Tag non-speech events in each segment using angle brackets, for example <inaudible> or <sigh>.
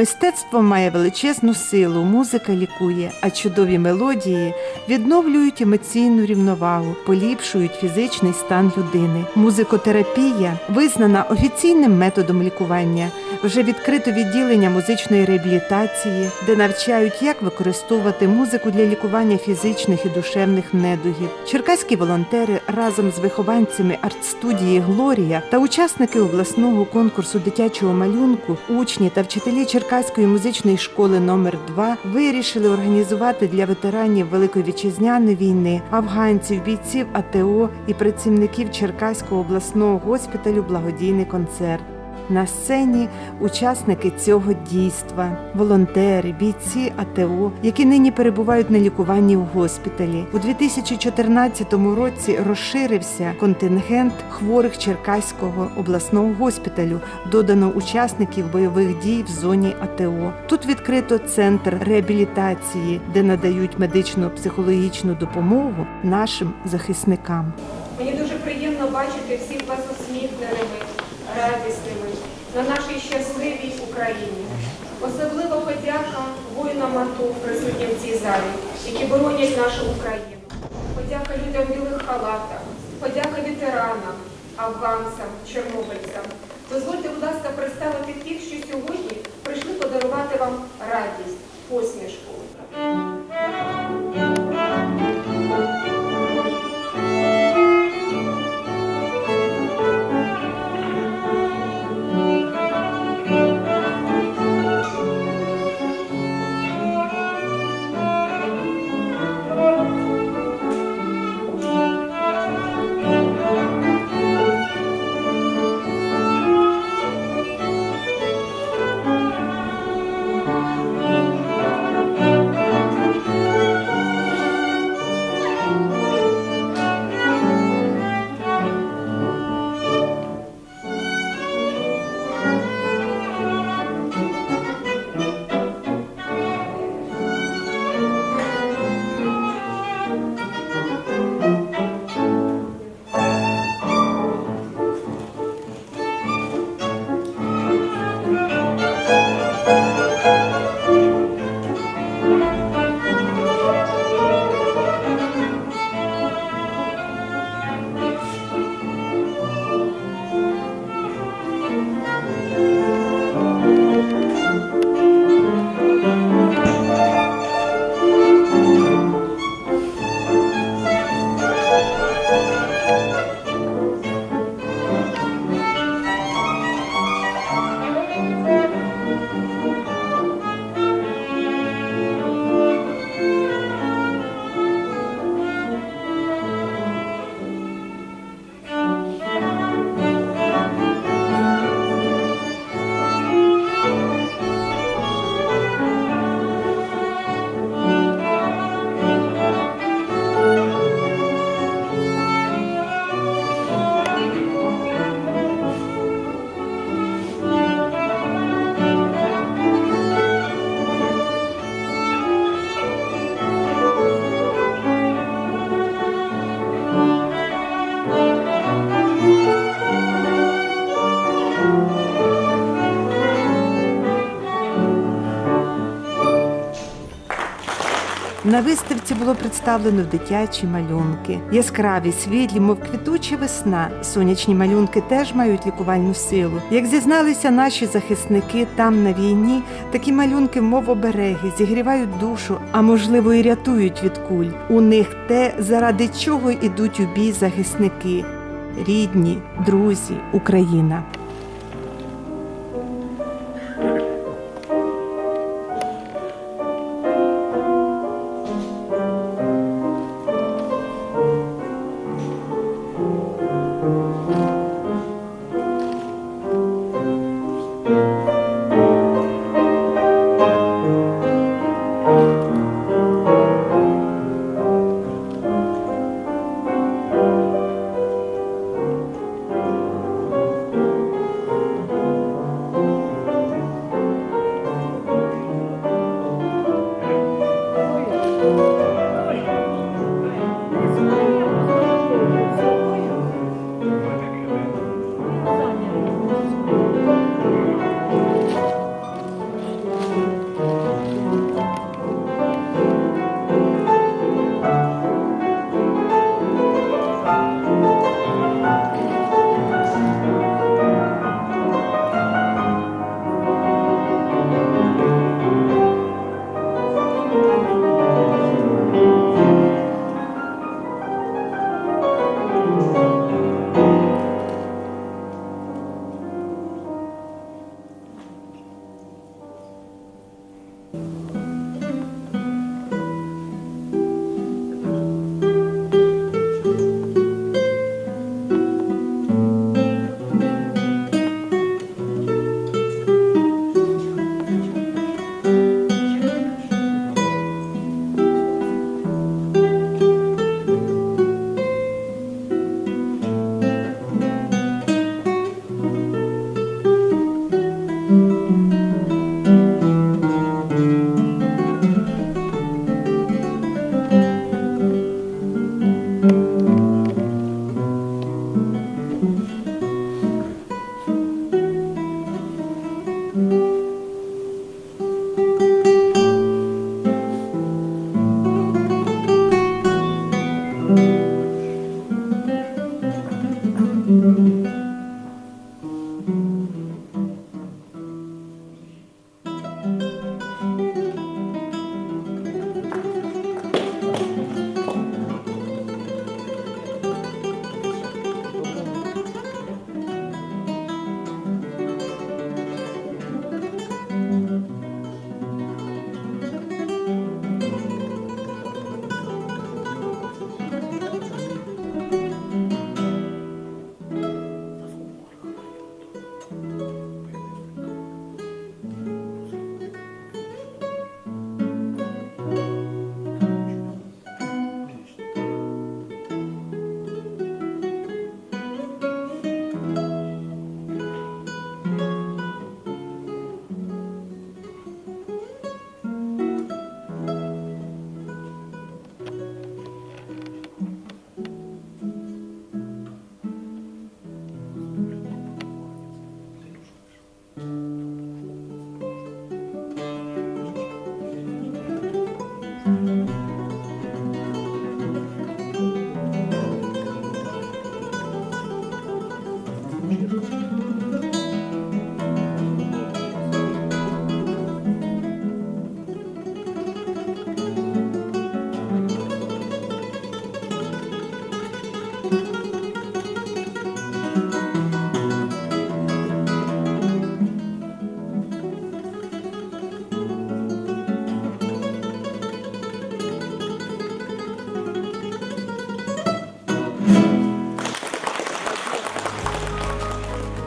Мистецтво має величезну силу, музика лікує, а чудові мелодії відновлюють емоційну рівновагу, поліпшують фізичний стан людини. Музикотерапія визнана офіційним методом лікування. Вже відкрито відділення музичної реабілітації, де навчають, як використовувати музику для лікування фізичних і душевних недугів. Черкаські волонтери разом з вихованцями арт-студії Глорія та учасники обласного конкурсу дитячого малюнку, учні та вчителі Черкаської музичної школи номер 2 вирішили організувати для ветеранів Великої вітчизняної війни, афганців, бійців АТО і працівників Черкаського обласного госпіталю благодійний концерт. На сцені учасники цього дійства, волонтери, бійці АТО, які нині перебувають на лікуванні в госпіталі. У 2014 році розширився контингент хворих Черкаського обласного госпіталю. Додано учасників бойових дій в зоні АТО. Тут відкрито центр реабілітації, де надають медичну психологічну допомогу нашим захисникам. Мені дуже приємно бачити всіх вас усміхненими, радісними на нашій щасливій Україні. Особливо подяка воїнам АТО, присутнім в цій залі, які боронять нашу Україну. Подяка людям білих халатах, подяка ветеранам, афганцям, чорнобильцям. Дозвольте, будь ласка, представити тих, що сьогодні прийшли подарувати вам радість, посмішку. Виставці було представлено дитячі малюнки, яскраві, світлі, мов квітуча весна. Сонячні малюнки теж мають лікувальну силу. Як зізналися наші захисники там на війні, такі малюнки, мов обереги, зігрівають душу, а можливо і рятують від куль. У них те, заради чого ідуть у бій захисники. Рідні, друзі, Україна.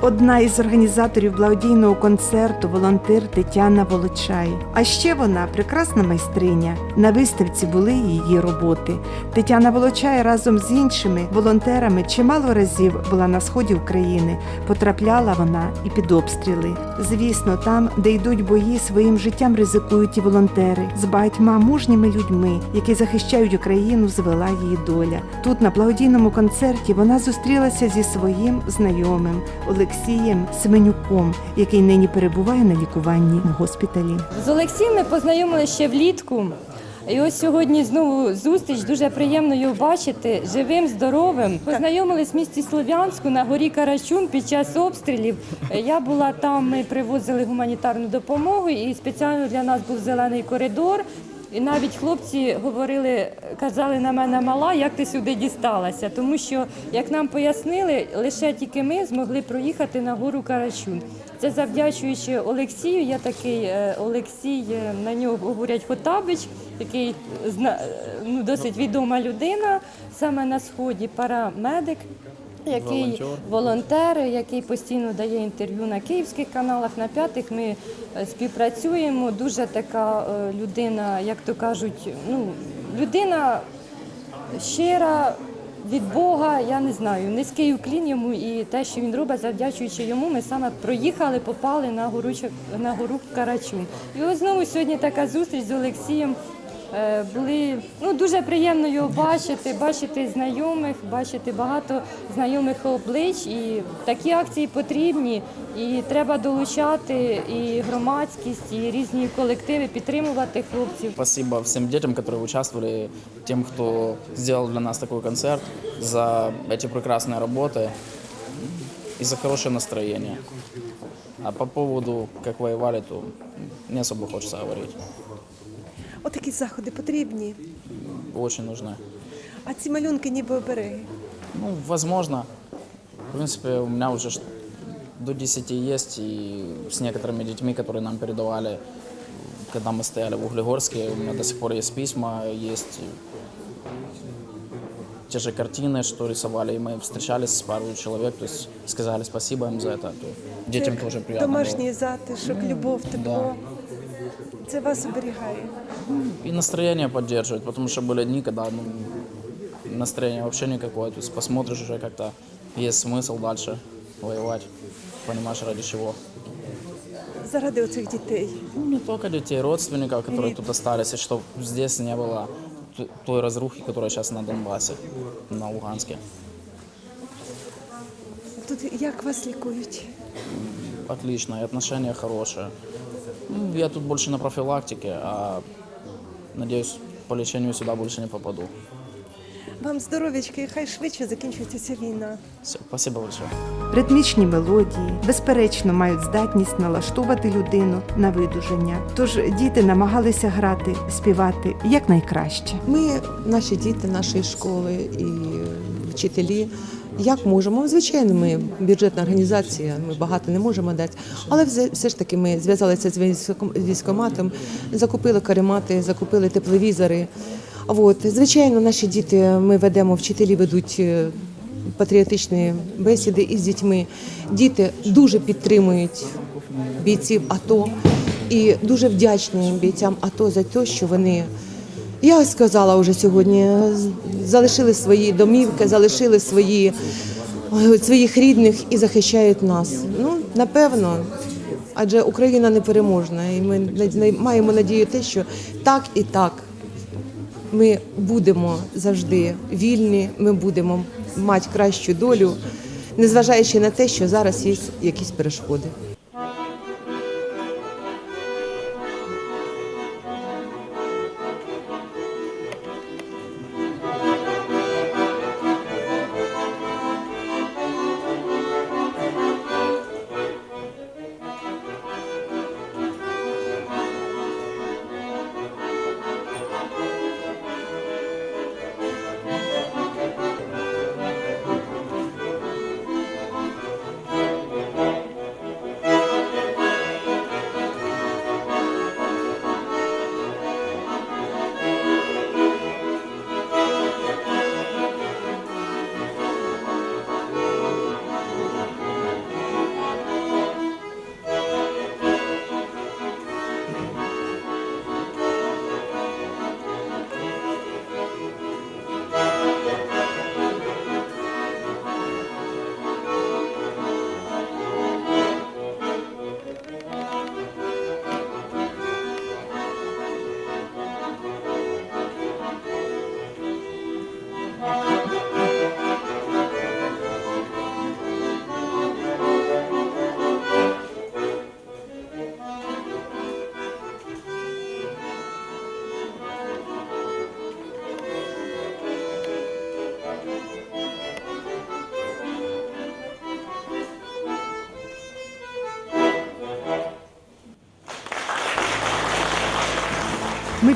Одна із організаторів благодійного концерту волонтер Тетяна Волочай. А ще вона прекрасна майстриня. На виставці були її роботи. Тетяна Волочай разом з іншими волонтерами чимало разів була на сході України. Потрапляла вона і під обстріли. Звісно, там, де йдуть бої, своїм життям ризикують і волонтери з багатьма мужніми людьми, які захищають Україну, звела її доля. Тут на благодійному концерті вона зустрілася зі своїм знайомим Олексієм Семенюком, який нині перебуває на лікуванні в госпіталі. З Олексієм ми познайомилися ще влітку. І ось сьогодні знову зустріч. Дуже приємно його бачити живим, здоровим. Познайомились в місті Слов'янську на горі Карачун під час обстрілів. Я була там, ми привозили гуманітарну допомогу, і спеціально для нас був зелений коридор. І навіть хлопці говорили, казали на мене мала, як ти сюди дісталася. Тому що, як нам пояснили, лише тільки ми змогли проїхати на гору Карачун. Це завдячуючи Олексію. Я такий е, Олексій, е, на нього говорять Хотабич, який е, ну, досить відома людина саме на сході, парамедик. Який Волонтер. волонтер, який постійно дає інтерв'ю на київських каналах, на п'ятих ми е, співпрацюємо. Дуже така е, людина, як то кажуть, ну людина щира від Бога, я не знаю, низький уклін йому і те, що він робить, завдячуючи йому, ми саме проїхали, попали на гору на гору Карачун. І ось знову сьогодні така зустріч з Олексієм. Е, Були ну дуже приємно його бачити, бачити знайомих, бачити багато знайомих облич. І такі акції потрібні, і треба долучати і громадськість, і різні колективи, підтримувати хлопців. Спасибо всем детям, которые участвовали, тем, кто сделал для нас такой концерт, за эти прекрасные работы и за хорошее настроение. А по поводу, как воевали, то не особо хочется говорить. Отакі заходи потрібні. Очень нужны. А ці малюнки ніби обереги. Ну, возможно. В принципе, у меня уже ш- до 10 есть, и с некоторыми детьми, которые нам передавали, когда мы стояли в Углегорске, у меня до сих пор есть письма, есть те же картины, что рисовали, и мы встречались с парой человек, то есть сказали спасибо им за это. То детям тоже приятно было. Домашній затишок, любов, тепло. Це вас оберігає. И настроение поддерживает, потому что были дни, когда ну, настроение вообще никакое. То есть посмотришь уже как-то, есть смысл дальше воевать, понимаешь, ради чего. Заради оцих дітей. Ну, не только детей, родственников, которые Нет. тут остались, и чтобы здесь не было т- той разрухи, которая сейчас на Донбассе, на Луганске. Тут як вас лікують? Отлично, и отношения хорошие. Ну, я тут больше на профилактике, а надеюсь, по лечению сюда больше не попаду. Вам здоров'ячки, і хай швидше закінчується ця війна. Все, спасибо большое. Ритмічні мелодії, безперечно, мають здатність налаштувати людину на видуження. Тож діти намагалися грати, співати якнайкраще. Ми, наші діти нашої школи і вчителі, як можемо. Звичайно, ми бюджетна організація, ми багато не можемо дати, але все- ж таки ми зв'язалися з військом- військкоматом, закупили каремати, закупили тепловізори. От, звичайно, наші діти ми ведемо, вчителі ведуть. е, Патріотичні бесіди із дітьми. Діти дуже підтримують бійців АТО і дуже вдячні бійцям АТО за те, що вони я сказала вже сьогодні, залишили свої домівки, залишили свої, своїх рідних і захищають нас. Ну, напевно, адже Україна непереможна, і ми маємо надію те, що так і так ми будемо завжди вільні, ми будемо мати кращу долю, незважаючи на те, що зараз є якісь перешкоди.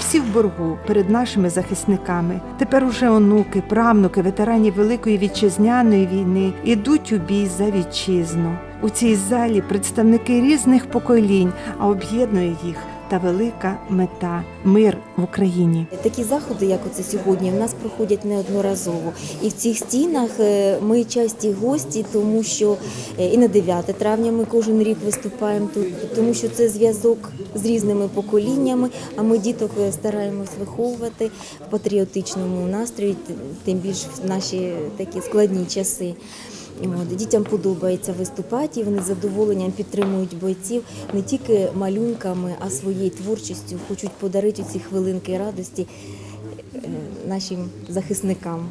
Всі в боргу перед нашими захисниками. Тепер уже онуки, правнуки, ветеранів Великої вітчизняної війни ідуть у бій за вітчизну. У цій залі представники різних поколінь, а об'єднує їх та велика мета мир в Україні. Такі заходи, як оце сьогодні, в нас проходять неодноразово. І в цих стінах е, ми часті гості, тому що е, і на 9 травня ми кожен рік виступаємо тут, тому що це зв'язок з різними поколіннями. А ми діток е, стараємось виховувати в патріотичному настрої, тим більш в наші такі складні часи. От, дітям подобається виступати, і вони з задоволенням підтримують бойців не тільки малюнками, а своєю творчістю хочуть подарити ці хвилинки радості е, нашим захисникам.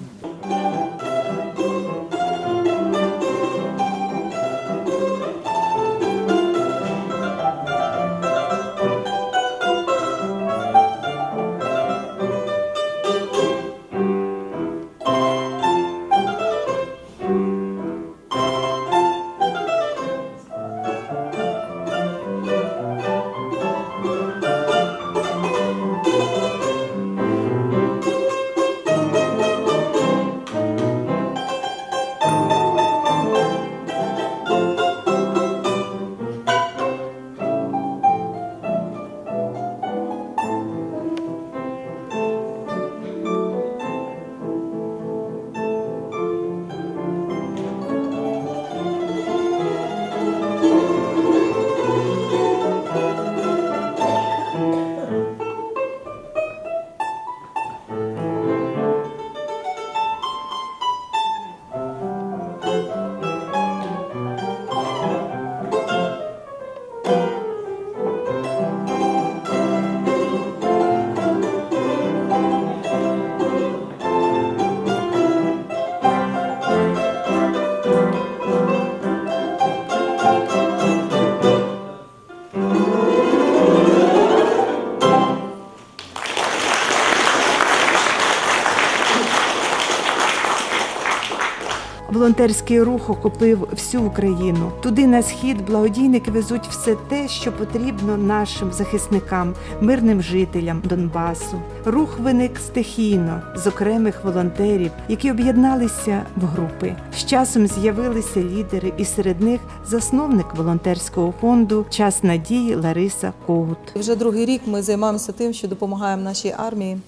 Волонтерський рух охопив всю Україну. Туди на схід благодійники везуть все те, що потрібно нашим захисникам, мирним жителям Донбасу. Рух виник стихійно з окремих волонтерів, які об'єдналися в групи. З часом з'явилися лідери, і серед них засновник волонтерського фонду Час надії Лариса Когут. Вже другий рік ми займаємося тим, що допомагаємо нашій армії.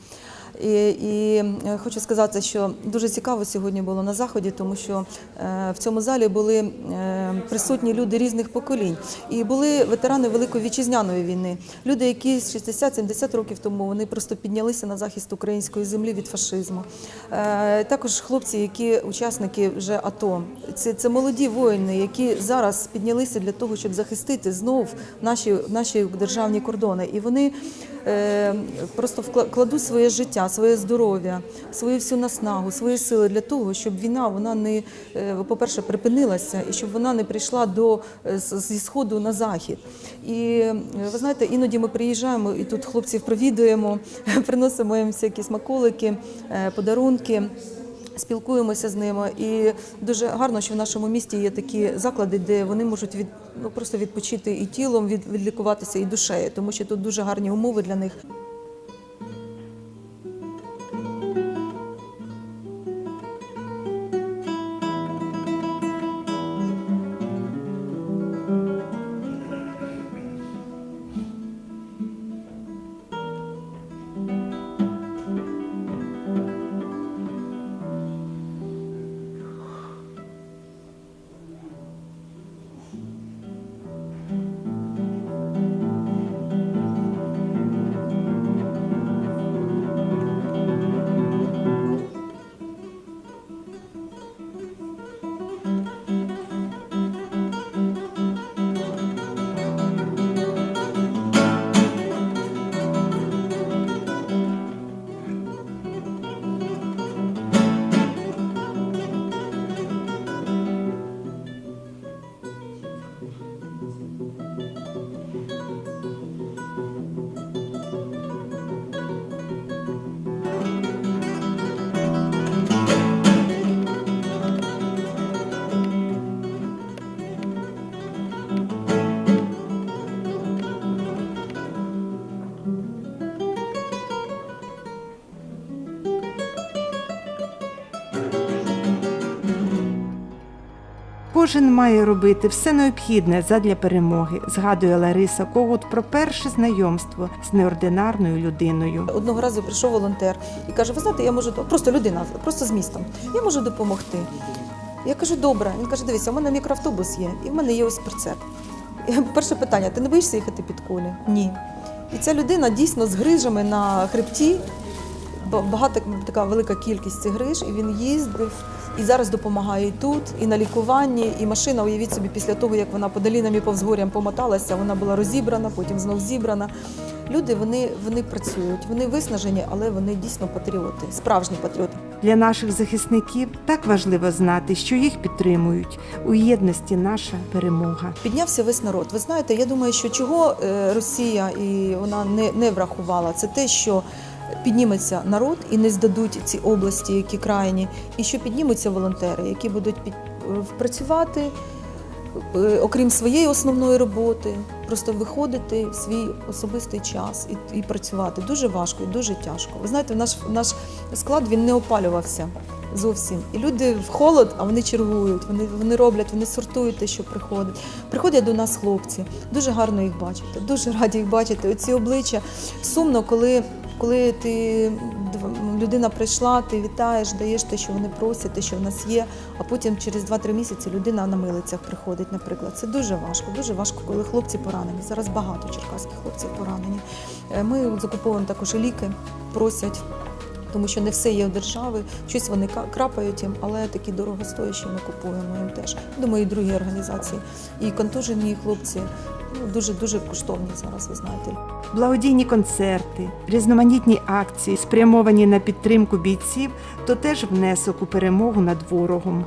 І, і е, хочу сказати, що дуже цікаво сьогодні було на заході, тому що е, в цьому залі були е, присутні люди різних поколінь, і були ветерани Великої вітчизняної війни. Люди, які з 60-70 років тому вони просто піднялися на захист української землі від фашизму. Також хлопці, які учасники вже АТО. Це, це молоді воїни, які зараз піднялися для того, щоб захистити знов наші, наші державні кордони. І вони просто кладу своє життя, своє здоров'я, свою всю наснагу, свої сили для того, щоб війна вона не е, по-перше припинилася і щоб вона не прийшла до е, зі сходу на захід. І е, ви знаєте, іноді ми приїжджаємо і тут хлопців провідуємо, <laughs> приносимо їм всякі смаколики, е, подарунки. Спілкуємося з ними, і дуже гарно, що в нашому місті є такі заклади, де вони можуть від ну просто відпочити і тілом, від, відлікуватися і душею, тому що тут дуже гарні умови для них. Кожен має робити все необхідне задля перемоги, згадує Лариса Когут про перше знайомство з неординарною людиною. Одного разу прийшов волонтер і каже: Ви знаєте, я можу просто людина, просто з містом. Я можу допомогти. Я кажу, добре. Він каже: дивися, у мене мікроавтобус є, і в мене є ось прицеп. Перше питання: ти не боїшся їхати під кулі? Ні. І ця людина дійсно з грижами на хребті. Ба- Багата така велика кількість цих гриж, і він їздив і зараз допомагає і тут, і на лікуванні, і машина, уявіть собі, після того, як вона по долінам і повзгорям помоталася, вона була розібрана, потім знов зібрана. Люди вони, вони працюють, вони виснажені, але вони дійсно патріоти, справжні патріоти. Для наших захисників так важливо знати, що їх підтримують. У єдності наша перемога. Піднявся весь народ. Ви знаєте, я думаю, що чого е, Росія і вона не, не врахувала, це те, що підніметься народ і не здадуть ці області, які крайні, і що піднімуться волонтери, які будуть е, працювати. е, Окрім своєї основної роботи, просто виходити в свій особистий час і, і працювати дуже важко і дуже тяжко. Ви знаєте, наш, наш склад він не опалювався зовсім. І люди в холод, а вони чергують, вони, вони роблять, вони сортують те, що приходить. Приходять до нас хлопці, дуже гарно їх бачити, дуже раді їх бачити. Оці обличчя сумно, коли, коли ти людина прийшла, ти вітаєш, даєш те, що вони просять, те, що в нас є, а потім через 2-3 місяці людина на милицях приходить, наприклад. Це дуже важко, дуже важко, коли хлопці поранені. Зараз багато черкаських хлопців поранені. Е, Ми закуповуємо також ліки, просять тому що не все є у держави. Щось вони крапають їм, але такі дорогостоящі ми купуємо їм теж. Думаю, і другі організації. І контужені хлопці ну, дуже дуже коштовні зараз. Ви знаєте. Благодійні концерти, різноманітні акції, спрямовані на підтримку бійців, то теж внесок у перемогу над ворогом.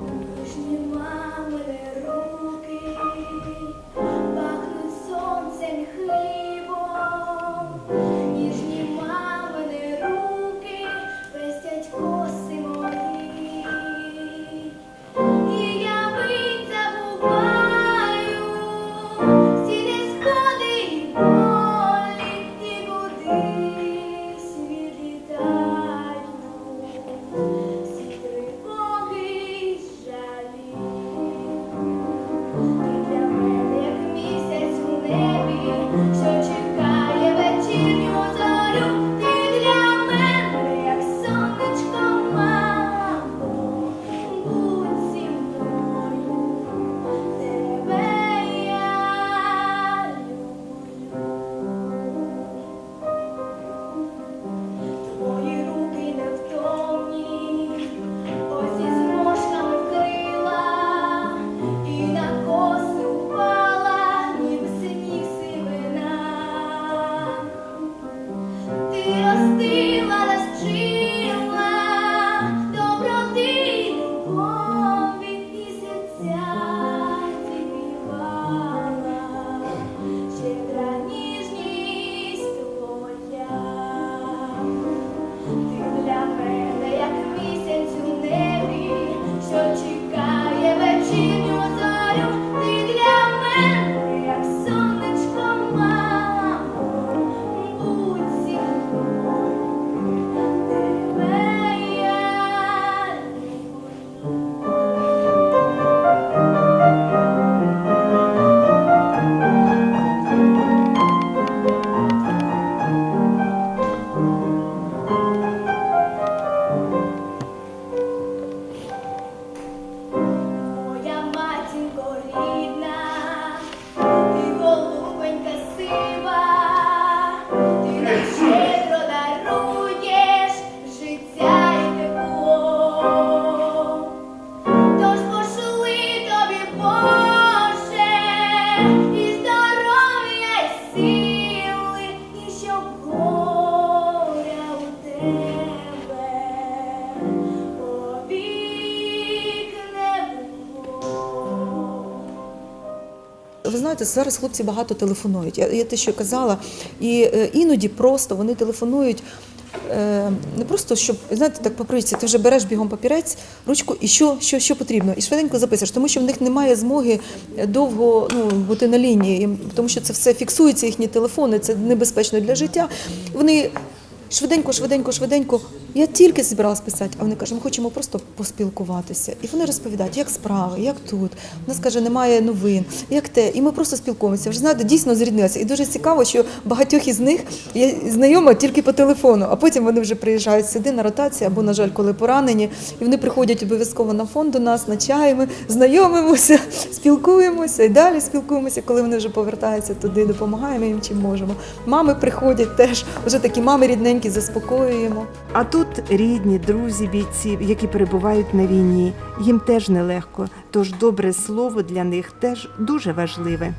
Зараз хлопці багато телефонують. Я, я те, що казала, і е, іноді просто вони телефонують. е, Не просто щоб знаєте, так по привичці, ти вже береш бігом папірець, ручку, і що, що, що потрібно, і швиденько записуєш, тому що в них немає змоги довго ну, бути на лінії, тому що це все фіксується, їхні телефони, це небезпечно для життя. Вони швиденько, швиденько, швиденько. Я тільки зібралась писати, а вони кажуть, ми хочемо просто поспілкуватися. І вони розповідають, як справи, як тут. У нас каже, немає новин, як те. І ми просто спілкуємося. Вже знаєте, дійсно зріднилися. І дуже цікаво, що багатьох із них я знайома тільки по телефону, а потім вони вже приїжджають сюди на ротацію, або, на жаль, коли поранені. І вони приходять обов'язково на фонд до нас, на чай, ми знайомимося, <laughs> спілкуємося і далі спілкуємося, коли вони вже повертаються туди, допомагаємо їм чим можемо. Мами приходять теж, вже такі мами рідненькі, заспокоюємо. А тут рідні, друзі бійців, які перебувають на війні. Їм теж нелегко, тож добре слово для них теж дуже важливе.